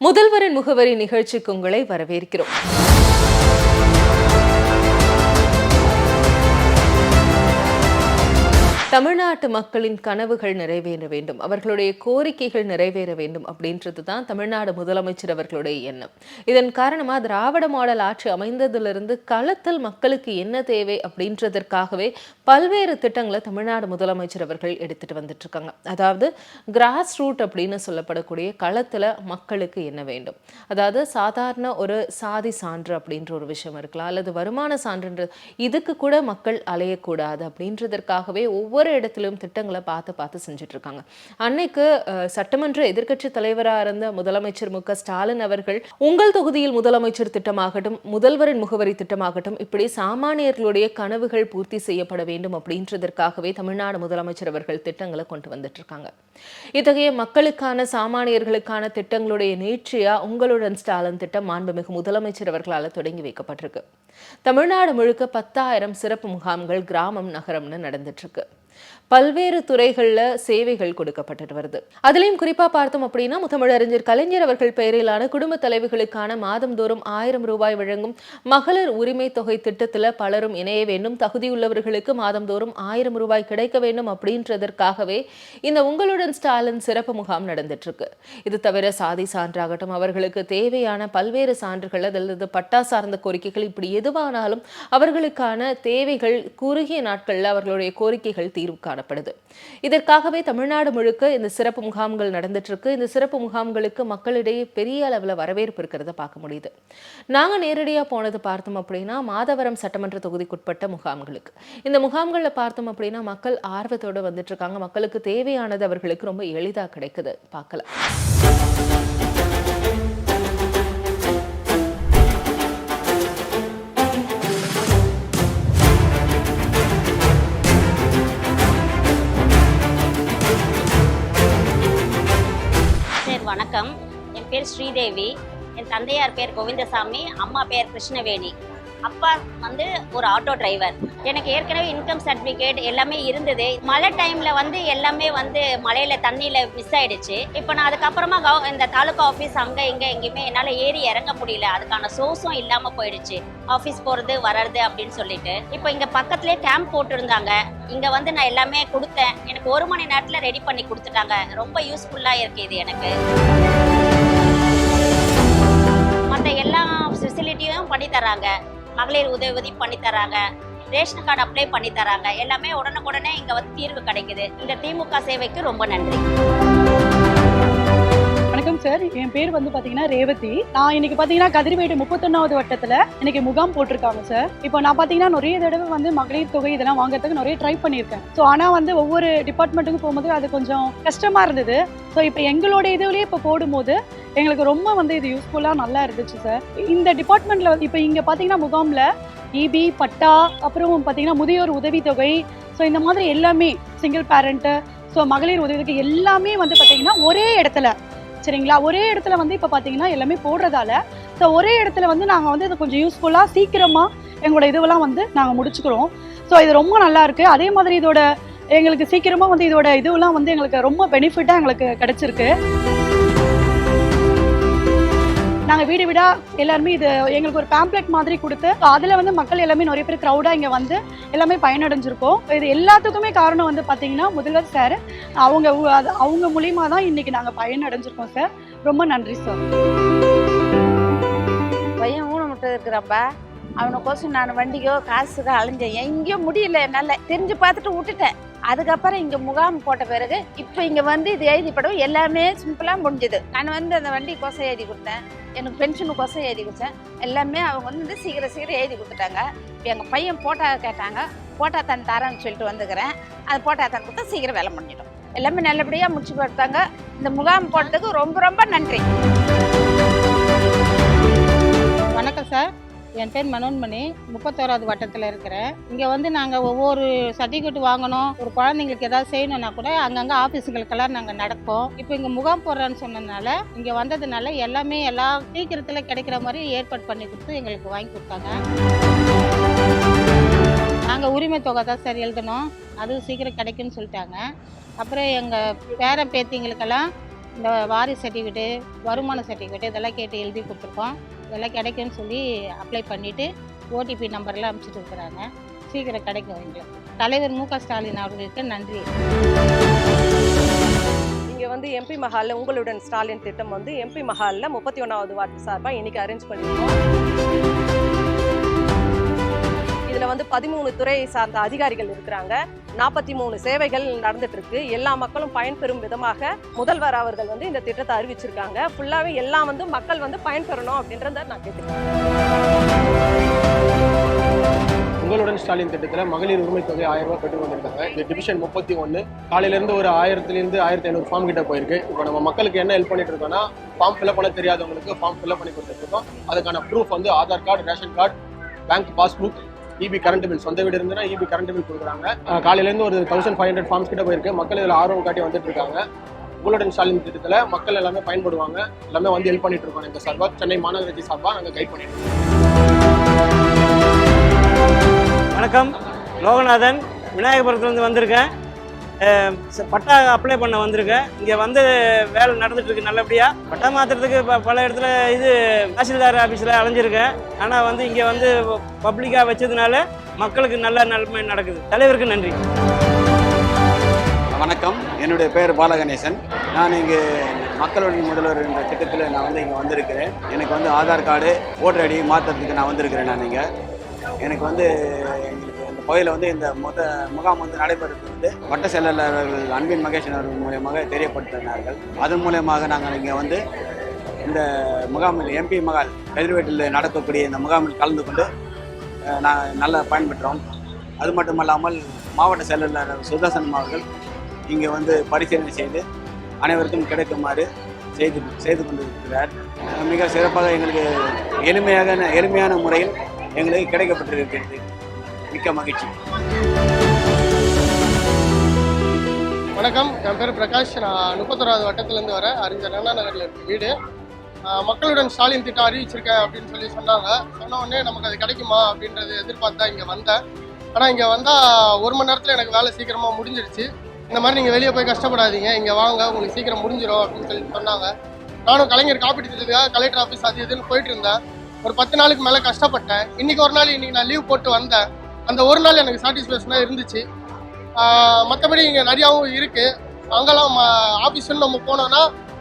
முதல்வரின் முகவரி நிகழ்ச்சிக்கு உங்களை வரவேற்கிறோம். தமிழ்நாட்டு மக்களின் கனவுகள் நிறைவேற வேண்டும் அவர்களுடைய கோரிக்கைகள் நிறைவேற வேண்டும் அப்படின்றது தான் தமிழ்நாடு முதலமைச்சர் அவர்களுடைய எண்ணம். இதன் காரணமாக திராவிட மாடல் ஆட்சி அமைந்ததிலிருந்து களத்தில் மக்களுக்கு என்ன தேவை அப்படின்றதற்காகவே பல்வேறு திட்டங்களை தமிழ்நாடு முதலமைச்சர் அவர்கள் எடுத்துட்டு வந்துட்டு இருக்காங்க அதாவது கிராஸ் ரூட் அப்படின்னு சொல்லப்படக்கூடிய களத்தில் மக்களுக்கு என்ன வேண்டும்? அதாவது சாதாரண ஒரு சாதி சான்று அப்படின்ற ஒரு விஷயம் இருக்கலாம் அல்லது வருமான சான்றுன்றது இதுக்கு கூட மக்கள் அலையக்கூடாது அப்படின்றதற்காகவே ஒவ்வொரு ஒவ்வொரு இடத்திலும் திட்டங்களை பார்த்து பார்த்து செஞ்சுட்டு இருக்காங்க அன்னைக்கு சட்டமன்ற எதிர்க்கட்சி தலைவராக இருந்த முதலமைச்சர் மு ஸ்டாலின் அவர்கள் உங்கள் தொகுதியில் முதலமைச்சர் திட்டமாகட்டும் முதல்வரின் முகவரி திட்டமாகட்டும் இப்படி சாமானியர்களுடைய கனவுகள் பூர்த்தி செய்யப்பட வேண்டும் அப்படின்றதற்காகவே தமிழ்நாடு முதலமைச்சர் அவர்கள் திட்டங்களை கொண்டு வந்துட்டு இருக்காங்க இத்தகைய மக்களுக்கான சாமானியர்களுக்கான திட்டங்களுடைய நீட்சியா உங்களுடன் ஸ்டாலின் திட்டம் மாண்புமிகு முதலமைச்சர் அவர்களால் தொடங்கி வைக்கப்பட்டிருக்கு. தமிழ்நாடு முழுக்க பத்தாயிரம் சிறப்பு முகாம்கள் கிராமம் நகரம்னு நடந்துட்டு இருக்கு. பல்வேறு துறைகளில் சேவைகள் கொடுக்கப்பட்டுட்டு வருது. அதுலேயும் குறிப்பாக பார்த்தோம் அப்படின்னா முத்தமிழறிஞர் கலைஞர் அவர்கள் பெயரிலான குடும்ப தலைவிகளுக்கான மாதந்தோறும் ஆயிரம் ரூபாய் வழங்கும் மகளிர் உரிமை தொகை திட்டத்தில் பலரும் இணைய வேண்டும். தகுதியுள்ளவர்களுக்கு மாதந்தோறும் ஆயிரம் ரூபாய் கிடைக்க வேண்டும் அப்படின்றதற்காகவே இந்த உங்களுடன் ஸ்டாலின் சிறப்பு முகாம் நடந்துட்டு இருக்கு இது தவிர சாதி சான்றாகட்டும் அவர்களுக்கு தேவையான பல்வேறு சான்றுகள் அல்லது பட்டா சார்ந்த கோரிக்கைகள் இப்படி எதுவானாலும் அவர்களுக்கான தேவைகள் குறுகிய நாட்களில் அவர்களுடைய கோரிக்கைகள் தீர்வு காணப்படுது. இதற்காகவே தமிழ்நாடு முழுக்க இந்த சிறப்பு முகாம்கள் நடந்துட்டு இருக்கு இந்த சிறப்பு முகாம்களுக்கு மக்களிடையே பெரிய அளவுல வரவேற்பு இருக்கிறத பார்க்க முடியுது. நாங்க நேரடியா போனது பார்த்தோம் அப்படின்னா மாதவரம் சட்டமன்ற தொகுதிக்குட்பட்ட முகாம்களுக்கு. இந்த முகாம்களில் பார்த்தோம் அப்படின்னா மக்கள் ஆர்வத்தோட வந்துட்டு இருக்காங்க மக்களுக்கு தேவையானது அவர்களுக்கு ரொம்ப எளிதா கிடைக்குது பார்க்கலாம் வணக்கம். என் பேர் ஸ்ரீதேவி. என் தந்தையார் பேர் கோவிந்தசாமி. அம்மா பேர் கிருஷ்ணவேணி. அப்பா வந்து ஒரு ஆட்டோ டிரைவர். எனக்கு ஏற்கனவே இன்கம் சர்டிஃபிகேட் எல்லாமே இருந்தது. மழை டைமில் வந்து எல்லாமே வந்து மழையில் தண்ணியில் மிஸ் ஆகிடுச்சு இப்போ நான் அதுக்கப்புறமா கவ இந்த தாலுகா ஆஃபீஸ் அங்கே இங்கே எங்கேயுமே என்னால் ஏறி இறங்க முடியல. அதுக்கான சோர்ஸும் இல்லாமல் போயிடுச்சு. ஆஃபீஸ் போகிறது வர்றது அப்படின்னு சொல்லிட்டு. இப்போ இங்கே பக்கத்துலேயே கேம்ப் போட்டிருந்தாங்க. இங்கே வந்து நான் எல்லாமே கொடுத்தேன். எனக்கு ஒரு மணி நேரத்தில் ரெடி பண்ணி கொடுத்துட்டாங்க. ரொம்ப யூஸ்ஃபுல்லாக இருக்குது இது எனக்கு. மற்ற எல்லா ஃபெசிலிட்டியும் பண்ணி தராங்க. மகளிர் உதவி பண்ணி தராங்க. ரேஷன் கார்டு அப்ளை பண்ணி தராங்க. எல்லாமே உடனுக்குடனே இங்க வந்து தீர்வு கிடைக்குது. இந்த திமுக சேவைக்கு ரொம்ப நன்றி. வணக்கம் சார் என் பேர் வந்து பாத்தீங்கன்னா ரேவதி. நான் இன்னைக்கு பாத்தீங்கன்னா கதிர்வேடு முப்பத்தொன்னாவது வட்டத்துல இன்னைக்கு முகாம் போட்டிருக்காங்க சார் இப்போ நான் பாத்தீங்கன்னா நிறைய தடவை வந்து மகளிர் தொகை இதெல்லாம் வாங்குறதுக்கு நிறைய ட்ரை பண்ணியிருக்கேன். ஸோ ஆனா வந்து ஒவ்வொரு டிபார்ட்மெண்ட்டுக்கும் போகும்போது அது கொஞ்சம் கஷ்டமா இருந்தது. ஸோ இப்போ எங்களோட இதுலயே இப்போ போடும்போது எங்களுக்கு ரொம்ப வந்து இது யூஸ்ஃபுல்லா நல்லா இருந்துச்சு சார் இந்த டிபார்ட்மெண்ட்ல இப்போ இங்க பாத்தீங்கன்னா முகாம்ல இபி பட்டா அப்புறம் பாத்தீங்கன்னா முதியோர் உதவித்தொகை ஸோ இந்த மாதிரி எல்லாமே சிங்கிள் பேரண்ட்டு ஸோ மகளிர் உதவிக்கு எல்லாமே வந்து பார்த்தீங்கன்னா ஒரே இடத்துல சரிங்களா? ஒரே இடத்துல வந்து இப்போ பார்த்தீங்கன்னா எல்லாமே போடுறதால ஸோ ஒரே இடத்துல வந்து நாங்கள் வந்து இதை கொஞ்சம் யூஸ்ஃபுல்லாக சீக்கிரமாக எங்களோட இதுவெல்லாம் வந்து நாங்கள் முடிச்சுக்கிறோம். ஸோ இது ரொம்ப நல்லா இருக்குது அதே மாதிரி இதோட எங்களுக்கு சீக்கிரமாக வந்து இதோட இதுவெல்லாம் வந்து எங்களுக்கு ரொம்ப பெனிஃபிட்டாக எங்களுக்கு கிடச்சிருக்கு. நாங்கள் வீடு வீடா எல்லாருமே இது எங்களுக்கு ஒரு பேம்ப்ளெட் மாதிரி கொடுத்து அதில் வந்து மக்கள் எல்லாமே நிறைய பேர் க்ரௌடாக இங்கே வந்து எல்லாமே பயனடைஞ்சிருக்கோம். இது எல்லாத்துக்குமே காரணம் வந்து பார்த்தீங்கன்னா முதல்வர் சார் அவங்க அவங்க மூலியமா தான் இன்னைக்கு நாங்கள் பயனடைஞ்சிருக்கோம் சார் ரொம்ப நன்றி சார் பையன் ஊனமுட்டு இருக்கிறப்ப அவனுக்கோசம் நான் வண்டிக்கோ காசுக்கோ அலைஞ்சேன். எங்கேயோ முடியல என்னால். தெரிஞ்சு பார்த்துட்டு விட்டுட்டேன். அதுக்கப்புறம் இங்கே முகாம் போட்ட பிறகு இப்போ இங்கே வந்து இது எழுதி படம் எல்லாமே சிம்பிளாக முடிஞ்சது. நான் வந்து அந்த வண்டி கொசை எழுதி கொடுத்தேன். எனக்கு பென்ஷனு கொசை எழுதி கொடுத்தேன். எல்லாமே அவங்க வந்து சீக்கிரம் சீக்கிரம் எழுதி கொடுத்துட்டாங்க. இப்போ எங்கள் பையன் போட்டா கேட்டாங்க. போட்டா தன் தரேன்னு சொல்லிட்டு வந்துக்கிறேன். அது போட்டா தன் கொடுத்தா சீக்கிரம் வேலை முடிஞ்சிடும். எல்லாமே நல்லபடியாக முடிச்சு கொடுத்தாங்க. இந்த முகாம் போட்டதுக்கு ரொம்ப ரொம்ப நன்றி. என் பேர் மனோன்மணி முப்பத்தோராவது வட்டத்தில் இருக்கிறேன். இங்கே வந்து நாங்கள் ஒவ்வொரு சர்டிஃபிகேட் வாங்கணும் ஒரு குழந்தைங்களுக்கு ஏதாவது செய்யணும்னா கூட அங்கங்கே ஆஃபீஸுங்களுக்கெல்லாம் நாங்கள் நடப்போம் இப்போ இங்கே முகாம் போடுறேன்னு சொன்னதுனால இங்கே வந்ததுனால எல்லாமே எல்லா சீக்கிரத்தில் கிடைக்கிற மாதிரி ஏற்பாடு பண்ணி கொடுத்து எங்களுக்கு வாங்கி கொடுத்தாங்க. நாங்கள் உரிமை தொகை தான் சார் எழுதணும். அதுவும் சீக்கிரம் கிடைக்குன்னு சொல்லிட்டாங்க. அப்புறம் எங்கள் பேரன் பேத்திங்களுக்கெல்லாம் இந்த வாரி சர்டிஃபிகேட்டு வருமான சர்டிஃபிகேட்டு இதெல்லாம் கேட்டு எழுதி கொடுத்துருக்கோம். இதெல்லாம் கிடைக்கும்னு சொல்லி அப்ளை பண்ணிவிட்டு ஓடிபி நம்பர்லாம் அனுப்பிச்சிட்டு இருக்கிறாங்க. சீக்கிரம் கிடைக்கும் எங்களுக்கு தலைவர் மு க ஸ்டாலின் அவர்களுக்கு நன்றி. இங்கே வந்து எம்பி மஹாலில் உங்களுடன் ஸ்டாலின் திட்டம் வந்து எம்பி மஹாலில் முப்பத்தி ஒன்றாவது வார்டு சார்பாக இன்னைக்கு அரேஞ்ச் பண்ணியிருக்கோம் இதில் வந்து பதிமூணு துறை சார்ந்த அதிகாரிகள் இருக்கிறாங்க. நாற்பத்தி மூணு சேவைகள் நடந்துட்டு இருக்கு எல்லா மக்களும் பயன்பெறும் விதமாக முதல்வர் அவர்கள் வந்து இந்த திட்டத்தை அறிவிச்சிருக்காங்க. ஃபுல்லாகவே எல்லாம் வந்து மக்கள் வந்து பயன்பெறணும் அப்படின்றத நான் கேட்குறேன் உங்களுடன் ஸ்டாலின் திட்டத்தில் மகளிர் உரிமை தொகை ஆயிரம் ரூபாய் பெற்று வந்திருக்காங்க இது டிவிஷன் முப்பத்தி ஒன்று காலையிலேருந்து ஒரு ஆயிரத்துலேருந்து ஆயிரத்தி ஐநூறு ஃபார்ம் கிட்ட போயிருக்கு. இப்போ நம்ம மக்களுக்கு என்ன ஹெல்ப் பண்ணிட்டு இருக்கோம்னா ஃபார்ம் ஃபில்அப் பண்ண தெரியாதவங்களுக்கு ஃபார்ம் ஃபில்அப் பண்ணி கொடுத்துருக்கோம் அதுக்கான ப்ரூஃப் வந்து Aadhaar card ration card bank passbook EB current bill சொந்த வீடு இருந்ததுன்னா இபி கரண்ட் பில் கொடுக்குறாங்க. காலையிலேருந்து ஒரு தௌசண்ட் ஃபைவ் ஹண்ட்ரட் ஃபார்ம்ஸ் கிட்ட போயிருக்கு. மக்கள் இதில் ஆர்வம் காட்டி வந்துட்டு இருக்காங்க. புல்லட் ஸ்டாலின் திட்டத்தில் மக்கள் எல்லாமே பயன்படுவாங்க. எல்லாமே வந்து ஹெல்ப் பண்ணிட்டு இருக்கோம் எங்கள் சார்பாக சென்னை மாநகராட்சி சார்பாக நாங்கள் கைட் பண்ணிட்டு இருக்கோம். வணக்கம். லோகநாதன் விநாயகபுரத்துலேருந்து வந்திருக்கேன். பட்டா அப்ளை பண்ண வந்திருக்கேன் இங்கே வந்து வேலை நடந்துட்டுருக்கு நல்லபடியாக பட்டா மாற்றுறதுக்கு ப பல இடத்துல இது தாசில்தார் ஆஃபீஸில் அலைஞ்சிருக்கேன் ஆனால் வந்து இங்கே வந்து பப்ளிக்காக வச்சதுனால மக்களுக்கு நல்ல நன்மை நடக்குது. தலைவருக்கு நன்றி. வணக்கம். என்னுடைய பேர் பாலகணேசன். நான் இங்கே மக்களுடைய முதல்வர் என்ற திட்டத்தில் நான் வந்து இங்கே வந்திருக்கிறேன். எனக்கு வந்து ஆதார் கார்டு ஓட்டர் ஐடி மாற்றுறதுக்கு நான் வந்திருக்கிறேன் நான் இங்கே. எனக்கு வந்து கோயிலில் வந்து இந்த முத முகாம் வந்து நடைபெறுவது வந்து வட்ட செயலாளர்கள் அன்பின் மகேஷன் அவர்கள் மூலியமாக தெரியப்படுத்தினார்கள். அதன் மூலியமாக நாங்கள் இங்கே வந்து இந்த முகாமில் எம்பி மகால் கதிர்வேட்டில் நடக்கக்கூடிய இந்த முகாமில் கலந்து கொண்டு நான் நல்லா பயன்பெற்றோம் அது மட்டுமல்லாமல் மாவட்ட செயலாளர் சுதாசன் அவர்கள் இங்கே வந்து பரிசீலனை செய்து அனைவருக்கும் கிடைக்குமாறு செய்து செய்து கொண்டிருக்கிறார். மிக சிறப்பாக எங்களுக்கு எளிமையாக எளிமையான முறையில் எங்களுக்கு கிடைக்கப்பட்டிருக்கிறது. மிக்க மகிழ்ச்சி. வணக்கம். என் பேர் பிரகாஷ். நான் முப்பத்தொராவது வட்டத்துலேருந்து வரேன் அறிஞர் அண்ணா நகரில் இருக்கு வீடு. மக்களுடன் ஸ்டாலின் திட்டம் அறிவிச்சிருக்கேன் அப்படின்னு சொல்லி சொன்னாங்க. சொன்ன உடனே நமக்கு அது கிடைக்குமா அப்படின்றது எதிர்பார்த்து தான் இங்கே வந்தேன். ஆனால் இங்கே வந்தால் ஒரு மணி நேரத்தில் எனக்கு வேலை சீக்கிரமாக முடிஞ்சிருச்சு. இந்த மாதிரி நீங்கள் வெளியே போய் கஷ்டப்படாதீங்க. இங்கே வாங்க உங்களுக்கு சீக்கிரம் முடிஞ்சிடும் அப்படின்னு சொல்லி சொன்னாங்க. நானும் கலைஞர் காப்பீட்டு திட்டத்துக்காக கலெக்டர் ஆஃபீஸ் அது இதுன்னு போயிட்டு இருந்தேன். ஒரு பத்து நாளுக்கு மேலே கஷ்டப்பட்டேன். இன்றைக்கி ஒரு நாள் இன்றைக்கி நான் லீவ் போட்டு வந்தேன். அந்த ஒரு நாள் எனக்கு சாட்டிஸ்ஃபேக்ஷனாக இருந்துச்சு. மற்றபடி இங்கே நிறையாவும் இருக்குது அங்கெல்லாம் ஆஃபீஸ்னு நம்ம போனோம்னா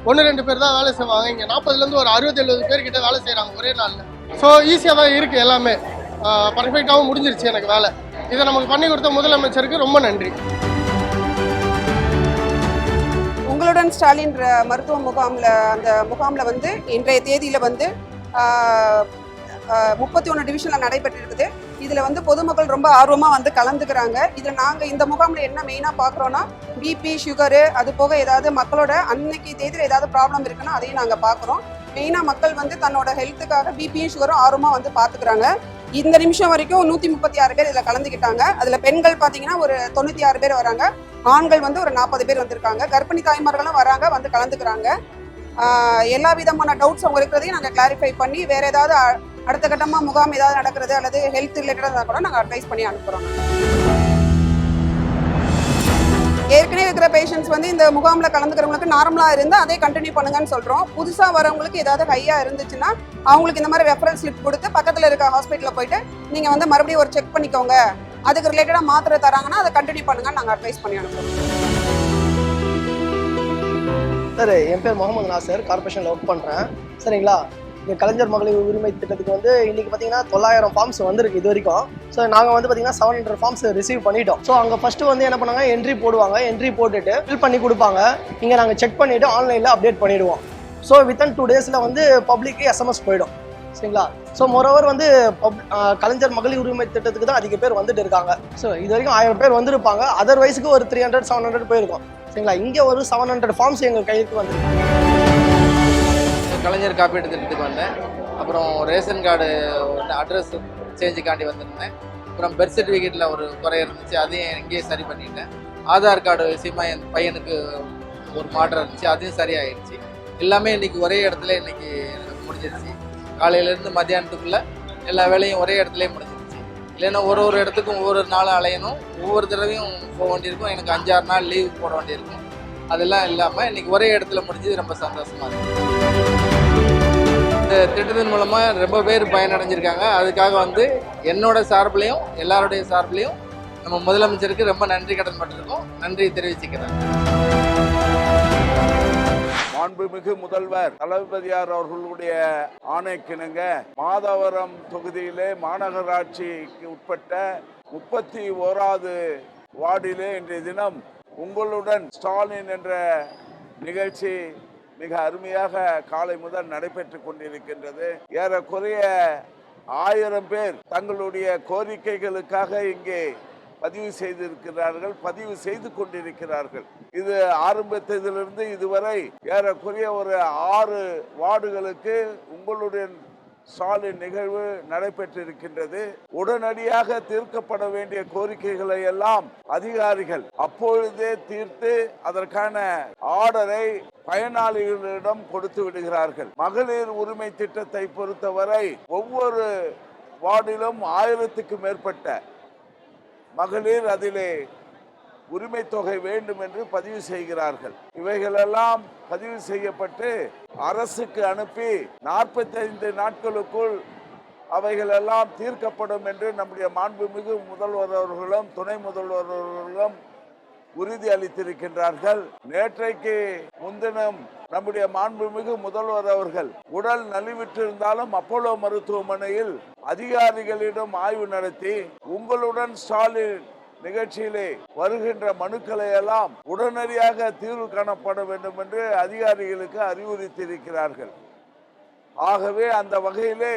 ஒன்று ரெண்டு பேர் தான் வேலை செய்வாங்க. இங்கே நாற்பதுலேருந்து ஒரு அறுபது எழுபது பேர்கிட்ட வேலை செய்கிறாங்க ஒரே நாளில். ஸோ ஈஸியாக தான் இருக்குது எல்லாமே. பர்ஃபெக்டாகவும் முடிஞ்சிருச்சு எனக்கு வேலை. இதை நமக்கு பண்ணி கொடுத்த முதலமைச்சருக்கு ரொம்ப நன்றி. உங்களுடன் ஸ்டாலின் மருத்துவ முகாமில் அந்த முகாமில் வந்து இன்றைய தேதியில் வந்து முப்பத்தி ஒன்று டிவிஷனில் நடைபெற்றிருக்குது. இதில் வந்து பொதுமக்கள் ரொம்ப ஆர்வமாக வந்து கலந்துக்கிறாங்க. இதில் நாங்கள் இந்த முகாமில் என்ன மெயினாக பார்க்குறோன்னா பிபி சுகரு அது போக ஏதாவது மக்களோட அன்னைக்கு தேதியில் ஏதாவது ப்ராப்ளம் இருக்குன்னா அதையும் நாங்கள் பார்க்குறோம் மெயினாக மக்கள் வந்து தன்னோட ஹெல்த்துக்காக பிபியும் சுகரும் ஆர்வமாக வந்து பார்த்துக்கிறாங்க இந்த நிமிஷம் வரைக்கும் நூற்றி முப்பத்தி ஆறு பேர் இதில் கலந்துக்கிட்டாங்க அதில் பெண்கள் பார்த்தீங்கன்னா ஒரு தொண்ணூற்றி ஆறு பேர் வராங்க. ஆண்கள் வந்து ஒரு நாற்பது பேர் வந்திருக்காங்க. கர்ப்பிணி தாய்மார்களும் வராங்க வந்து கலந்துக்கிறாங்க. எல்லா விதமான டவுட்ஸ் அவங்க இருக்கிறதையும் நாங்கள் கிளாரிஃபை பண்ணி வேறு ஏதாவது அடுத்த கட்டமாக முகாம் ஏதாவது நடக்கிறது அல்லது ஹெல்த் ரிலேட்டடாக கூட நாங்கள் அட்வைஸ் பண்ணி அனுப்புகிறோம் ஏற்கனவே இருக்கிற பேஷண்ட்ஸ் வந்து இந்த முகாமில் கலந்துக்கிறவங்களுக்கு நார்மலாக இருந்தால் அதே கண்டினியூ பண்ணுங்கன்னு சொல்கிறோம் புதுசாக வரவங்களுக்கு ஏதாவது ஹையாக இருந்துச்சுன்னா அவங்களுக்கு இந்த மாதிரி ரெஃபரன்ஸ் ஸ்லிப் கொடுத்து பக்கத்தில் இருக்க ஹாஸ்பிட்டலில் போயிட்டு நீங்கள் வந்து மறுபடியும் ஒரு செக் பண்ணிக்கோங்க. அதுக்கு ரிலேட்டடாக மாத்திரை தராங்கன்னா அதை கண்டினியூ பண்ணுங்கன்னு நாங்கள் அட்வைஸ் பண்ணி அனுப்புகிறோம் சார் என் பேர் முகமது நாசர். கார்பரேஷனில் ஒர்க் பண்ணுறேன் சரிங்களா? இந்த கலைஞர் மகளிர் உரிமை திட்டத்துக்கு வந்து இன்னைக்கு பார்த்தீங்கன்னா தொள்ளாயிரம் ஃபார்ம்ஸ் வந்திருக்கு இது வரைக்கும். ஸோ நாங்கள் வந்து பார்த்தீங்கன்னா செவன் ஹண்ட்ரட் ஃபார்ம்ஸ் ரிசீவ் பண்ணிட்டோம். ஸோ அங்கே ஃபஸ்ட்டு வந்து என்ன பண்ணாங்க? என்ட்ரி போடுவாங்க. என்ட்ரி போட்டுட்டு ஃபில் பண்ணி கொடுப்பாங்க. இங்கே நாங்கள் செக் பண்ணிவிட்டு ஆன்லைனில் அப்டேட் பண்ணிவிடுவோம் ஸோ வித்தின் டூ டேஸில் வந்து பப்ளிக்கு எஸ்எம்எஸ் போயிடும். சரிங்களா? ஸோ மொரோவர் வந்து பப் கலைஞர் மகளிர் உரிமை திட்டத்துக்கு தான் அதிக பேர் வந்துட்டு இருக்காங்க. ஸோ இது வரைக்கும் ஆயிரம் பேர் வந்திருப்பாங்க. அதர்வைஸுக்கு ஒரு த்ரீ ஹண்ட்ரட் செவன் ஹண்ட்ரட் போயிருக்கும். சரிங்களா? இங்கே ஒரு செவன் ஹண்ட்ரட் ஃபார்ம்ஸ் எங்கள் கைக்கு வந்திருக்கு. கலைஞர் காப்பீட்டு திட்டத்துக்கு வந்தேன். அப்புறம் ரேஷன் கார்டு ஒன்று அட்ரஸ் சேஞ்சுக்காண்டி வந்திருந்தேன். அப்புறம் பெர்த் சர்டிஃபிகேட்டில் ஒரு குறை இருந்துச்சு. அதையும் இங்கேயே சரி பண்ணிட்டேன். ஆதார் கார்டு விஷயமா என் பையனுக்கு ஒரு மாற்றம் இருந்துச்சு. அதையும் சரியாயிடுச்சு. எல்லாமே இன்றைக்கி ஒரே இடத்துல இன்னைக்கு எனக்கு முடிஞ்சிருச்சு. காலையிலேருந்து மத்தியானத்துக்குள்ளே எல்லா வேலையும் ஒரே இடத்துலையும் முடிஞ்சிருச்சு. இல்லைன்னா ஒரு ஒரு இடத்துக்கும் ஒவ்வொரு நாளும் அலையணும். ஒவ்வொரு தடவையும் போக வேண்டியிருக்கும். எனக்கு அஞ்சாறு நாள் லீவ் போட வேண்டியிருக்கும். அதெல்லாம் இல்லாமல் இன்னைக்கு ஒரே இடத்துல முடிஞ்சது ரொம்ப சந்தோஷமாக இருக்குது இந்த திட்டத்தின் மூலமாக ரொம்ப பேர் பயனடைஞ்சிருக்காங்க. அதுக்காக வந்து என்னோட சார்பிலையும் எல்லாருடைய சார்பிலையும் நம்ம முதலமைச்சருக்கு ரொம்ப நன்றி கடன் பட்டிருக்கோம். நன்றி தெரிவிச்சுக்கிறேன். மாண்புமிகு முதல்வர் தளபதியார் அவர்களுடைய ஆணைக்கிணங்க மாதவரம் தொகுதியிலே மாநகராட்சிக்கு உட்பட்ட முப்பத்தி ஓராவது வார்டிலே இன்றைய தினம் உங்களுடன் ஸ்டாலின் என்ற நிகழ்ச்சி மிக அருமையாக காலை முதல் நடைபெற்று கொண்டிருக்கின்றது. ஏறக்குறைய ஆயிரம் பேர் தங்களுடைய கோரிக்கைகளுக்காக இங்கே பதிவு செய்திருக்கிறார்கள் பதிவு செய்து கொண்டிருக்கிறார்கள். இது ஆரம்பத்திலிருந்து இதுவரை ஏறக்குறைய ஒரு ஆறு வார்டுகளுக்கு உங்களுடைய சாலை நிகழ்வு நடைபெற்றிருக்கின்றது. உடனடியாக தீர்க்கப்பட வேண்டிய கோரிக்கைகளை எல்லாம் அதிகாரிகள் அப்பொழுதே தீர்த்து அதற்கான ஆர்டரை பயனாளிகளிடம் கொடுத்து விடுகிறார்கள். மகளிர் உரிமை திட்டத்தை பொறுத்தவரை ஒவ்வொரு வார்டிலும் ஆயிரத்துக்கு மேற்பட்ட மகளிர் அதிலே உரிமை தொகை வேண்டும் என்று பதிவு செய்கிறார்கள். இவைகளெல்லாம் பதிவு செய்யப்பட்டு அரசுக்கு அனுப்பி நாற்பத்தைந்து நாட்களுக்குள் அவைகளெல்லாம் தீர்க்கப்படும் என்று நம்முடைய மாண்புமிகு முதல்வர் அவர்களும் துணை முதல்வர் அவர்களும் உறுதி அளித்திருக்கின்றார்கள். நேற்றைக்கு முன்தினம் நம்முடைய மாண்புமிகு முதல்வர் அவர்கள் உடல் நலிவிட்டிருந்தாலும் அப்போலோ மருத்துவமனையில் அதிகாரிகளிடம் ஆய்வு நடத்தி உங்களுடன் ஸ்டாலின் நிகழ்ச்சியிலே வருகின்ற மனுக்களை எல்லாம் உடனடியாக தீர்வு காணப்பட வேண்டும் என்று அதிகாரிகளுக்கு அறிவுறுத்தியிருக்கிறார்கள். ஆகவே அந்த வகையிலே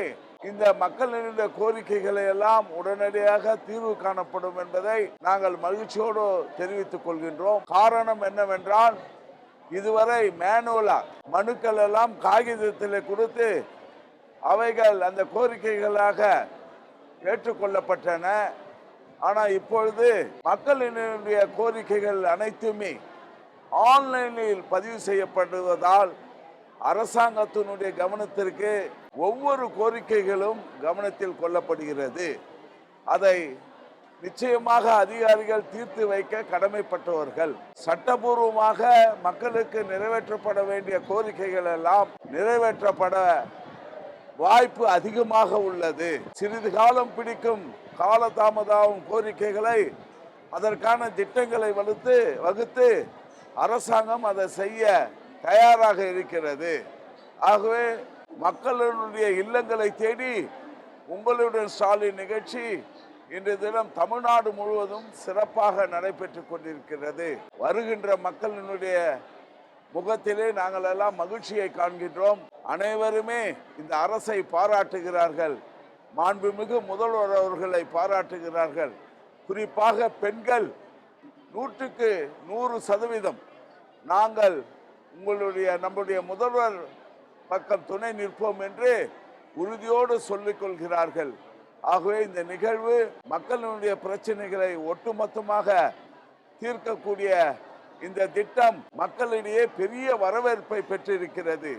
இந்த மக்களினுடைய கோரிக்கைகளை எல்லாம் உடனடியாக தீர்வு காணப்படும் என்பதை நாங்கள் மகிழ்ச்சியோடு தெரிவித்துக் கொள்கின்றோம். காரணம் என்னவென்றால் இதுவரை மேனுவலா மனுக்கள் எல்லாம் காகிதத்தில் கொடுத்து அவைகள் அந்த கோரிக்கைகளாக ஏற்றுக்கொள்ளப்பட்டன. ஆனால் இப்பொழுது மக்களினுடைய கோரிக்கைகள் அனைத்துமே ஆன்லைனில் பதிவு செய்யப்படுவதால் அரசாங்கத்தினுடைய கவனத்திற்கு ஒவ்வொரு கோரிக்கைகளும் கவனத்தில் கொள்ளப்படுகிறது. அதை நிச்சயமாக அதிகாரிகள் தீர்த்து வைக்க கடமைப்பட்டவர்கள். சட்டபூர்வமாக மக்களுக்கு நிறைவேற்றப்பட வேண்டிய கோரிக்கைகள் எல்லாம் நிறைவேற்றப்பட வாய்ப்பு அதிகமாக உள்ளது. சிறிது காலம் பிடிக்கும் காலதாமதாகும் கோரிக்கைகளை அதற்கான திட்டங்களை வலுத்து வகுத்து அரசாங்கம் அதை செய்ய தயாராக இருக்கிறது. ஆகவே மக்களுடைய இல்லங்களை தேடி உங்களுடன் ஸ்டாலின் நிகழ்ச்சி இன்று தினம் தமிழ்நாடு முழுவதும் சிறப்பாக நடைபெற்று கொண்டிருக்கிறது. வருகின்ற மக்களினுடைய முகத்திலே நாங்கள் எல்லாம் மகிழ்ச்சியை காண்கின்றோம். அனைவருமே இந்த அரசை பாராட்டுகிறார்கள். மாண்புமிகு முதல்வர் அவர்களை பாராட்டுகிறார்கள். குறிப்பாக பெண்கள் நூற்றுக்கு நூறு சதவீதம். நாங்கள் உங்களுடைய நம்முடைய முதல்வர் பக்கம் துணை நிற்போம் என்று உறுதியோடு சொல்லிக் கொள்கிறார்கள் ஆகவே இந்த நிகழ்வு மக்களினுடைய பிரச்சனைகளை ஒட்டுமொத்தமாக தீர்க்கக்கூடிய இந்த திட்டம் மக்களிடையே பெரிய வரவேற்பை பெற்றிருக்கிறது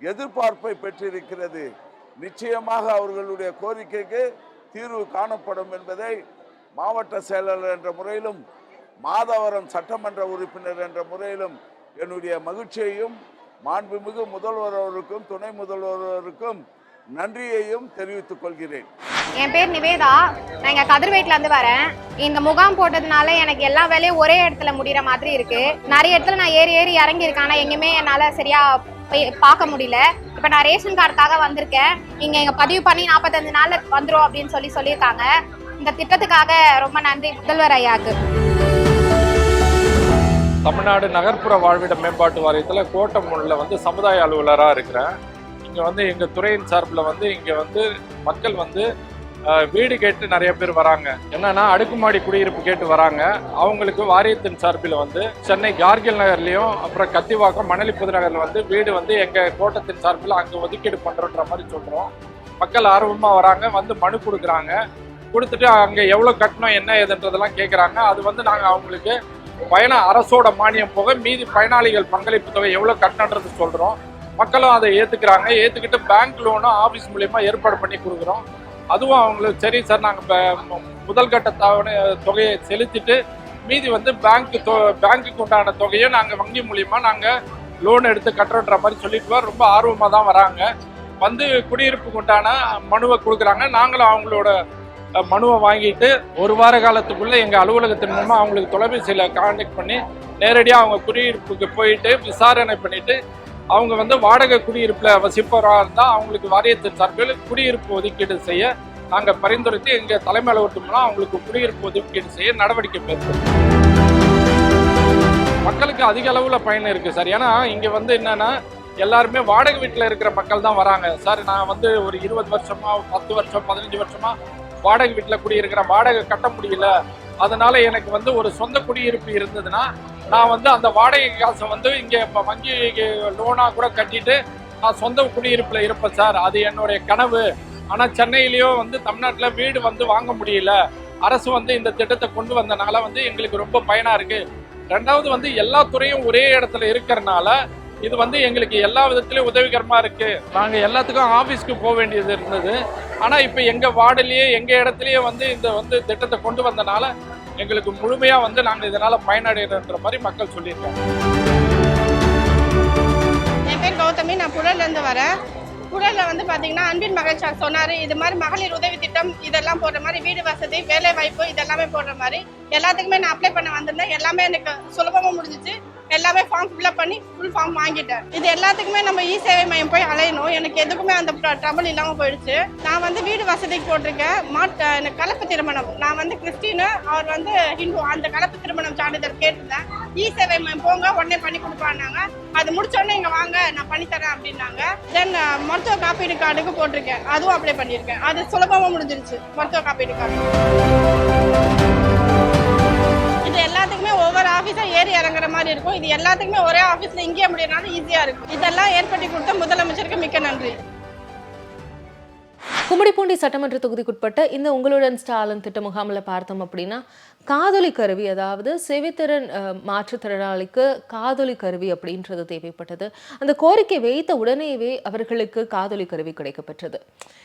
எதிர்பார்ப்பை பெற்றிருக்கிறது. நிச்சயமாக அவர்களுடைய கோரிக்கைக்கு தீர்வு காணப்படும் என்பதை மாவட்ட செயலாளர் என்ற முறையிலும் மாதவரம் சட்டமன்ற உறுப்பினர் என்ற முறையிலும் என்னுடைய மகிழ்ச்சியையும் மாண்புமிகு முதல்வர் அவருக்கும் துணை முதல்வருக்கும் நன்றியையும் தெரிவித்துக் கொள்கிறேன். என் பேர் நிவேதா. நான் இங்க கதிர்வேட்ல இருந்து வரேன். இந்த முகாம் போட்டதுனால எனக்கு எல்லா வேலையும் ஒரே இடத்துல முடியற மாதிரி இருக்கு. நிறைய இடத்துல நான் ஏறி ஏறி இறங்கி இருக்கேன் ஆனா எங்கேயுமே என்னால சரியா போய் பார்க்க முடியல. இப்போ நான் ரேஷன் கார்டுக்காக வந்திருக்கேன். நீங்கள் எங்கள் பதிவு பண்ணி நாற்பத்தஞ்சு நாளில் வந்துரும் அப்படின்னு சொல்லி சொல்லியிருக்காங்க. இந்த திட்டத்துக்காக ரொம்ப நன்றி முதல்வர் ஐயாக்கு. தமிழ்நாடு நகர்ப்புற வாழ்விட மேம்பாட்டு வாரியத்தில் கோட்டமூணில் வந்து சமுதாய அலுவலராக இருக்கிறேன். இங்கே வந்து எங்கள் துறையின் சார்பில் வந்து இங்கே வந்து மக்கள் வந்து வீடு கேட்டு நிறைய பேர் வராங்க. என்னன்னா அடுக்குமாடி குடியிருப்பு கேட்டு வராங்க. அவங்களுக்கு வாரியத்தின் சார்பில் வந்து சென்னை கார்கில் நகர்லயும் அப்புறம் கத்திவாக்கம் மணலி புதுநகரில் வந்து வீடு வந்து எங்கள் கோட்டத்தின் சார்பில் அங்கே ஒதுக்கீடு பண்றோன்ற மாதிரி சொல்கிறோம் மக்கள் ஆர்வமாக வராங்க வந்து மனு கொடுக்குறாங்க. கொடுத்துட்டு அங்கே எவ்வளோ கட்டணும் என்ன ஏதுன்றதெல்லாம் கேட்குறாங்க அது வந்து நாங்கள் அவங்களுக்கு பயண அரசோட மானியம் போக மீதி பயனாளிகள் பங்களிப்பு தொகை எவ்வளோ கட்டணன்றது சொல்கிறோம் மக்களும் அதை ஏற்றுக்கிறாங்க ஏற்றுக்கிட்டு பேங்க் லோனும் ஆஃபீஸ் மூலயமா ஏற்பாடு பண்ணி கொடுக்குறோம். அதுவும் அவங்களுக்கு சரி சார் நாங்கள் முதல் கட்ட தவணை தொகையை செலுத்திட்டு மீதி வந்து பேங்க் தொ பேங்க்குக்கு உண்டான தொகையை நாங்கள் வங்கி மூலியமாக நாங்கள் லோன் எடுத்து கட்டுறோன்ற மாதிரி சொல்லிட்டு வர ரொம்ப ஆர்வமாக தான் வராங்க. வந்து குடியிருப்புக்கு உண்டான மனுவை கொடுக்குறாங்க. நாங்களும் அவங்களோட மனுவை வாங்கிட்டு ஒரு வார காலத்துக்குள்ளே எங்கள் அலுவலகத்தின் மூலமாக அவங்களுக்கு தொலைபேசியில் கான்டாக்ட் பண்ணி நேரடியாக அவங்க குடியிருப்புக்கு போயிட்டு விசாரணை பண்ணிவிட்டு அவங்க வந்து வாடகை குடியிருப்பில் வசிப்பவராக இருந்தால் அவங்களுக்கு வாரியத்தின் சார்பில் குடியிருப்பு ஒதுக்கீடு செய்ய நாங்கள் பரிந்துரைத்து எங்கள் தலைமை அலுவலகத்தின் மூலம் அவங்களுக்கு குடியிருப்பு ஒதுக்கீடு செய்ய நடவடிக்கை மேற்கொள்ளும் மக்களுக்கு அதிக அளவில் பயன் இருக்குது சார். ஏன்னா இங்கே வந்து என்னென்னா எல்லாருமே வாடகை வீட்டில் இருக்கிற மக்கள் தான் வராங்க. சார் நான் வந்து ஒரு இருபது வருஷமாக பத்து வருஷம் பதினஞ்சு வருஷமாக வாடகை வீட்டில் குடியிருக்கிறேன் வாடகை கட்ட முடியல. அதனால எனக்கு வந்து ஒரு சொந்த குடியிருப்பு இருந்ததுன்னா நான் வந்து அந்த வாடகை காசை வந்து இங்கே இப்போ வங்கி லோனாக கூட கட்டிட்டு நான் சொந்த குடியிருப்பில் இருப்பேன் சார். அது என்னுடைய கனவு. ஆனால் சென்னையிலேயோ வந்து தமிழ்நாட்டில் வீடு வந்து வாங்க முடியல. அரசு வந்து இந்த திட்டத்தை கொண்டு வந்தனால வந்து எங்களுக்கு ரொம்ப பயனாக இருக்குது ரெண்டாவது வந்து எல்லா துறையும் ஒரே இடத்துல இருக்கிறனால இது வந்து எங்களுக்கு எல்லா விதத்திலையும் உதவிகரமாக இருக்கு. நாங்கள் எல்லாத்துக்கும் ஆஃபீஸ்க்கு போக வேண்டியது இருந்தது. ஆனால் இப்போ எங்கள் வார்டுலேயே எங்கள் இடத்துலயே வந்து இந்த வந்து திட்டத்தை கொண்டு வந்தனால எங்களுக்கு முழுமையாக வந்து நாங்கள் இதனால் பயனடைகிறோன்ற மாதிரி மக்கள் சொல்லியிருக்காங்க. என் பேர் கௌதமி. நான் புழல்லேருந்து வரேன். புழலில் வந்து பார்த்தீங்கன்னா அன்பின் மகள் சார் சொன்னார் இது மாதிரி மகளிர் உதவி திட்டம் இதெல்லாம் போடுற மாதிரி வீடு வசதி வேலை வாய்ப்பு இதெல்லாமே போடுற மாதிரி எல்லாத்துக்குமே நான் அப்ளை பண்ண வந்திருந்தேன். எல்லாமே எனக்கு சுலபமாக முடிஞ்சிச்சு. எல்லாமே ஃபார்ம் ஃபில்அப் பண்ணி ஃபுல் ஃபார்ம் வாங்கிட்டேன். இது எல்லாத்துக்குமே நம்ம இ சேவை மையம் போய் அலையணும். எனக்கு எதுக்குமே அந்த ட்ரபிள் இல்லாமல் போயிடுச்சு. நான் வந்து வீடு வசதிக்கு போட்டிருக்கேன். மாட் எனக்கு கலப்பு திருமணம். நான் வந்து கிறிஸ்டின் அவர் வந்து ஹிந்து. அந்த கலப்பு திருமணம் சான்றிதழ் கேட்டிருந்தேன். இ சேவை மையம் போங்க உடனே பண்ணி கொடுப்பாங்க அது முடிச்ச உடனே இங்கே வாங்க நான் பண்ணி தரேன் அப்படின்னாங்க. தென் மருத்துவ காப்பீடு கார்டுக்கு போட்டிருக்கேன். அதுவும் அப்ளை பண்ணியிருக்கேன். அது சுலபமாக முடிஞ்சிருச்சு மருத்துவ காப்பீடு கார்டு. ஒவ்வொரு ஆஃபீஸாக ஏறி இறங்குற மாதிரி இருக்கும். இது எல்லாத்துக்குமே ஒரே ஆஃபீஸில் இங்கேயே முடியறனால ஈஸியாக இருக்கும். இதெல்லாம் ஏற்படுத்தி கொடுத்த முதலமைச்சருக்கு மிக்க நன்றி. கும்மிடிப்பூண்டி சட்டமன்ற தொகுதிக்குட்பட்ட இந்த உங்களுடன் ஸ்டாலின் திட்ட முகாமில் பார்த்தோம் அப்படின்னா காதொலி கருவி அதாவது செவித்திறன் மாற்றுத்திறனாளிக்கு காதொலி கருவி அப்படின்றது தேவைப்பட்டது. அந்த கோரிக்கை வைத்த உடனேவே அவர்களுக்கு காதொலி கருவி கிடைக்கப்பெற்றது.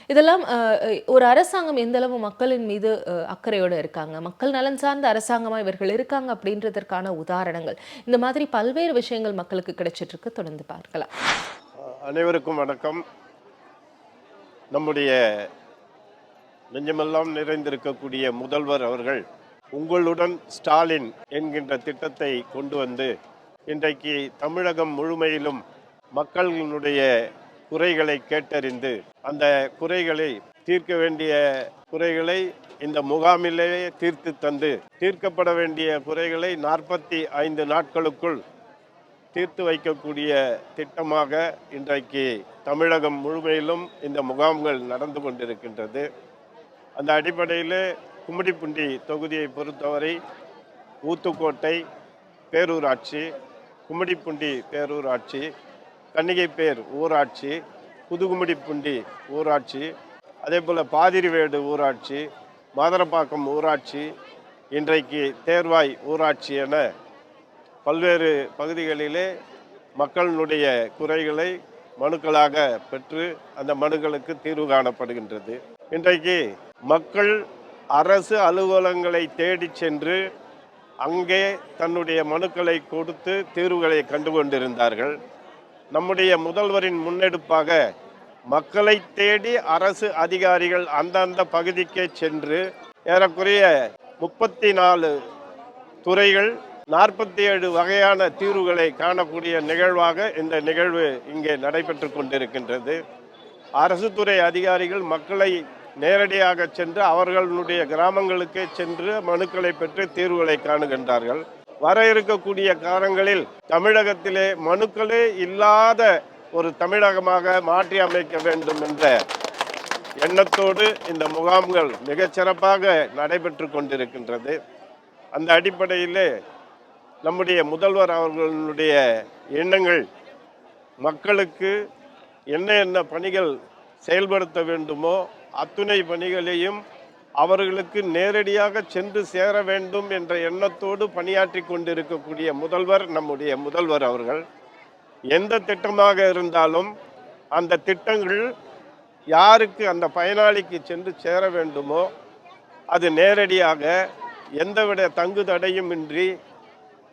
இதெல்லாம் அஹ், ஒரு அரசாங்கம் எந்த அளவு மக்களின் மீது அஹ், அக்கறையோடு இருக்காங்க மக்கள் நலன் சார்ந்த அரசாங்கமாக இவர்கள் இருக்காங்க அப்படின்றதற்கான உதாரணங்கள். இந்த மாதிரி பல்வேறு விஷயங்கள் மக்களுக்கு கிடைச்சிட்டு இருக்கு தொடர்ந்து பார்க்கலாம். அனைவருக்கும் வணக்கம். நம்முடைய நெஞ்சமெல்லாம் நிறைந்திருக்கக்கூடிய முதல்வர் அவர்கள் உங்களுடன் ஸ்டாலின் என்கின்ற திட்டத்தை கொண்டு வந்து இன்றைக்கு தமிழகம் முழுமையிலும் மக்களினுடைய குறைகளை கேட்டறிந்து அந்த குறைகளை தீர்க்க வேண்டிய குறைகளை இந்த முகாமிலேயே தீர்த்து தந்து தீர்க்கப்பட வேண்டிய குறைகளை நாற்பத்தி ஐந்து நாட்களுக்குள் தீர்த்து வைக்கக்கூடிய திட்டமாக இன்றைக்கு தமிழகம் முழுமையிலும் இந்த முகாம்கள் நடந்து கொண்டிருக்கின்றது. அந்த அடிப்படையில் கும்மிடிப்புண்டி தொகுதியை பொறுத்தவரை ஊத்துக்கோட்டை பேரூராட்சி கும்மிடிப்புண்டி பேரூராட்சி கன்னிகைப்பேர் ஊராட்சி புதுகும்மிடிப்பூண்டி ஊராட்சி அதே போல் பாதிரிவேடு ஊராட்சி மாதரப்பாக்கம் ஊராட்சி இன்றைக்கு தேர்வாய் ஊராட்சி என பல்வேறு பகுதிகளிலே மக்களினுடைய குறைகளை மனுக்களாக பெற்று அந்த மனுக்களுக்கு தீர்வு காணப்படுகின்றது. இன்றைக்கு மக்கள் அரசு அலுவலகங்களை தேடிச் சென்று அங்கே தன்னுடைய மனுக்களை கொடுத்து தீர்வுகளை கண்டு கொண்டிருந்தார்கள் நம்முடைய முதல்வரின் முன்னெடுப்பாக மக்களை தேடி அரசு அதிகாரிகள் அந்தந்த பகுதிக்கே சென்று ஏறக்குறைய முப்பத்தி நாலு துறைகள் நாற்பத்தி ஏழு வகையான தீர்வுகளை காணக்கூடிய நிகழ்வாக இந்த நிகழ்வு இங்கே நடைபெற்று கொண்டிருக்கின்றது. அரசு துறை அதிகாரிகள் மக்களை நேரடியாக சென்று அவர்களுடைய கிராமங்களுக்கே சென்று மனுக்களை பெற்று தீர்வுகளை காணுகின்றார்கள். வர இருக்கக்கூடிய காலங்களில் தமிழகத்திலே மனுக்களே இல்லாத ஒரு தமிழகமாக மாற்றி அமைக்க வேண்டும் என்ற எண்ணத்தோடு இந்த முகாம்கள் மிகச்சிறப்பாக நடைபெற்று கொண்டிருக்கின்றது. அந்த அடிப்படையிலே நம்முடைய முதல்வர் அவர்களுடைய எண்ணங்கள் மக்களுக்கு என்ன என்ன பணிகள் செயல்படுத்த வேண்டுமோ அத்துணை பணிகளையும் அவர்களுக்கு நேரடியாக சென்று சேர வேண்டும் என்ற எண்ணத்தோடு பணியாற்றி கொண்டிருக்கக்கூடிய முதல்வர் நம்முடைய முதல்வர் அவர்கள். எந்த திட்டமாக இருந்தாலும் அந்த திட்டங்கள் யாருக்கு அந்த பயனாளிக்கு சென்று சேர வேண்டுமோ அது நேரடியாக எந்தவித தங்கு தடையும் இன்றி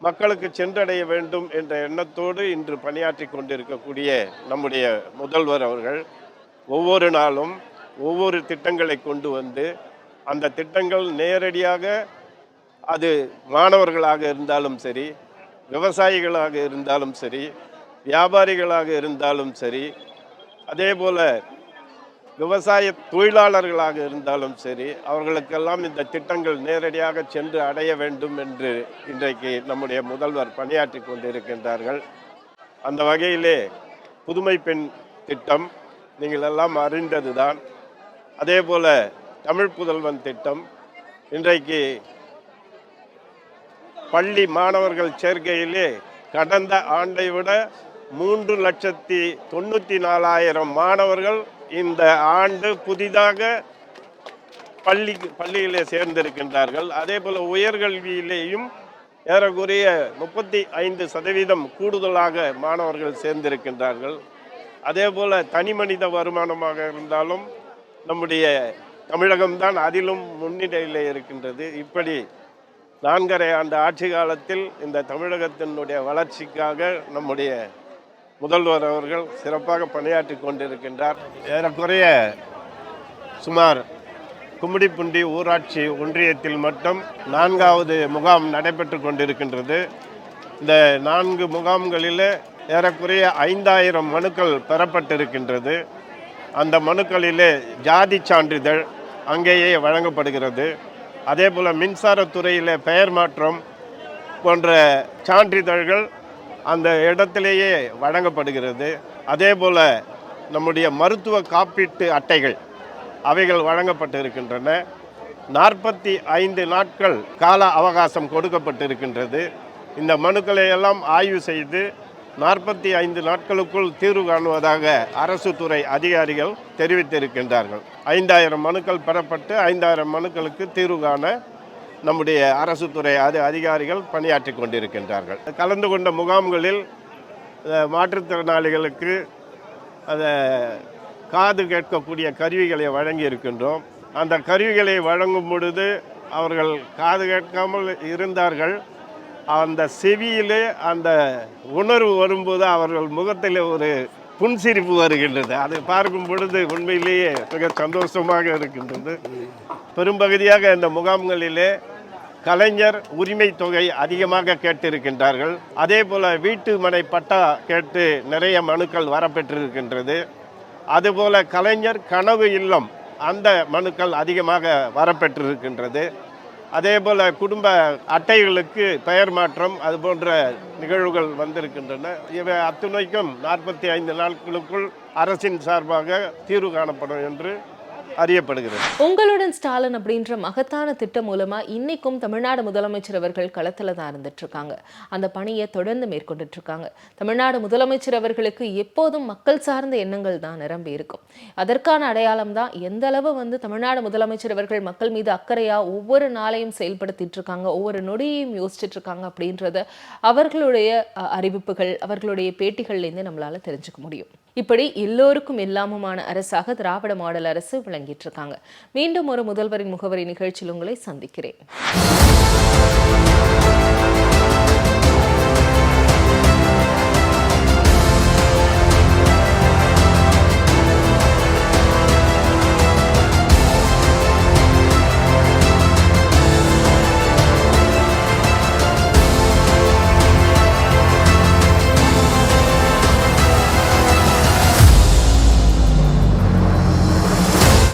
மக்களுக்கு சென்றடைய வேண்டும் என்ற எண்ணத்தோடு இன்று பணியாற்றி கொண்டிருக்கக்கூடிய நம்முடைய முதல்வர் அவர்கள் ஒவ்வொரு நாளும் ஒவ்வொரு திட்டங்களை கொண்டு வந்து அந்த திட்டங்கள் நேரடியாக அது மாணவர்களாக இருந்தாலும் சரி விவசாயிகளாக இருந்தாலும் சரி வியாபாரிகளாக இருந்தாலும் சரி அதே போல் விவசாய தொழிலாளர்களாக இருந்தாலும் சரி அவர்களுக்கெல்லாம் இந்த திட்டங்கள் நேரடியாக சென்று அடைய வேண்டும் என்று இன்றைக்கு நம்முடைய முதல்வர் பணியாற்றி கொண்டிருக்கின்றார்கள். அந்த வகையிலே புதுமை பெண் திட்டம் நீங்கள் எல்லாம் அறிந்தது தான் அதே போல் தமிழ் புதல்வன் திட்டம் இன்றைக்கு பள்ளி மாணவர்கள் சேர்க்கையிலே கடந்த ஆண்டை விட மூன்று லட்சத்தி தொண்ணூற்றி நாலாயிரம் மாணவர்கள் இந்த ஆண்டு புதிதாக பள்ளி பள்ளியிலே சேர்ந்திருக்கின்றார்கள். அதே போல் உயர்கல்வியிலேயும் ஏறக்குறைய முப்பத்தி ஐந்து சதவீதம் கூடுதலாக மாணவர்கள் சேர்ந்திருக்கின்றார்கள். அதே போல் தனி மனித வருமானமாக இருந்தாலும் நம்முடைய தமிழகம்தான் அதிலும் முன்னிலையில் இருக்கின்றது. இப்படி நான்கரை ஆண்டு ஆட்சி காலத்தில் இந்த தமிழகத்தினுடைய வளர்ச்சிக்காக நம்முடைய முதல்வர் அவர்கள் சிறப்பாக பணியாற்றி கொண்டிருக்கின்றார். ஏறக்குறைய சுமார் கும்மிடிப்புண்டி ஊராட்சி ஒன்றியத்தில் மட்டும் நான்காவது முகாம் நடைபெற்று கொண்டிருக்கின்றது. இந்த நான்கு முகாம்களில் ஏறக்குறைய ஐந்தாயிரம் மனுக்கள் பெறப்பட்டிருக்கின்றது. அந்த மனுக்களிலே ஜாதி சான்றிதழ் அங்கேயே வழங்கப்படுகிறது. அதே போல் மின்சாரத்துறையில் பெயர் மாற்றம் போன்ற சான்றிதழ்கள் அந்த இடத்திலேயே வழங்கப்படுகிறது. அதே போல் நம்முடைய மருத்துவ காப்பீட்டு அட்டைகள் அவைகள் வழங்கப்பட்டு இருக்கின்றன நாற்பத்தி ஐந்து நாட்கள் கால அவகாசம் கொடுக்கப்பட்டிருக்கின்றது. இந்த மனுக்களை எல்லாம் ஆய்வு செய்து நாற்பத்தி ஐந்து நாட்களுக்குள் தீர்வு காணுவதாக அரசு துறை அதிகாரிகள் தெரிவித்திருக்கின்றார்கள். ஐந்தாயிரம் மனுக்கள் பெறப்பட்டு ஐந்தாயிரம் மனுக்களுக்கு தீர்வு காண நம்முடைய அரசு துறை அது அதிகாரிகள் பணியாற்றி கொண்டிருக்கின்றார்கள். கலந்து கொண்ட முகாம்களில் மாற்றுத்திறனாளிகளுக்கு அதை காது கேட்கக்கூடிய கருவிகளை வழங்கி இருக்கின்றோம் அந்த கருவிகளை வழங்கும் பொழுது அவர்கள் காது கேட்காமல் இருந்தார்கள். அந்த செவியிலே அந்த உணர்வு வரும்போது அவர்கள் முகத்தில் ஒரு புன்சிரிப்பு வருகின்றது. அதை பார்க்கும் பொழுது உண்மையிலேயே மிக சந்தோஷமாக இருக்கின்றது. பெரும்பகுதியாக இந்த முகாம்களிலே கலைஞர் உரிமை தொகை அதிகமாக கேட்டிருக்கின்றார்கள். அதே போல் வீட்டு மனை பட்டா கேட்டு நிறைய மனுக்கள் வரப்பெற்றிருக்கின்றது. அதுபோல கலைஞர் கனவு இல்லம் அந்த மனுக்கள் அதிகமாக வரப்பெற்றிருக்கின்றது. அதே போல் குடும்ப அட்டைகளுக்கு பெயர் மாற்றம் அது போன்ற நிகழ்வுகள் வந்திருக்கின்றன. இவை அத்துணைக்கும் நாற்பத்தி ஐந்து நாட்களுக்குள் அரசின் சார்பாக தீர்வு காணப்படும் என்று அறியப்படுகிறது. உங்களுடன் ஸ்டாலின் அப்படின்ற மகத்தான திட்டம் மூலமா இன்னைக்கும் தமிழ்நாடு முதலமைச்சர் அவர்கள் களத்துல தான் இருந்துட்டு இருக்காங்க அந்த பணியை தொடர்ந்து மேற்கொண்டுட்டு இருக்காங்க தமிழ்நாடு முதலமைச்சர் அவர்களுக்கு எப்போதும் மக்கள் சார்ந்த எண்ணங்கள் தான் நிரம்பி இருக்கும். அதற்கான அடையாளம் தான் எந்த அளவு வந்து தமிழ்நாடு முதலமைச்சர் அவர்கள் மக்கள் மீது அக்கறையா ஒவ்வொரு நாளையும் செயல்படுத்திட்டு இருக்காங்க ஒவ்வொரு நொடியையும் யோசிச்சுட்டு இருக்காங்க அப்படின்றத அவர்களுடைய அஹ், அறிவிப்புகள் அவர்களுடைய பேட்டிகள்லேருந்து நம்மளால தெரிஞ்சுக்க முடியும். இப்படி எல்லோருக்கும் எல்லாமுமான அரசாக திராவிட மாடல் அரசு விளங்கிட்டு இருக்காங்க மீண்டும் ஒரு முதல்வரின் முகவரி நிகழ்ச்சியில் உங்களை சந்திக்கிறேன்.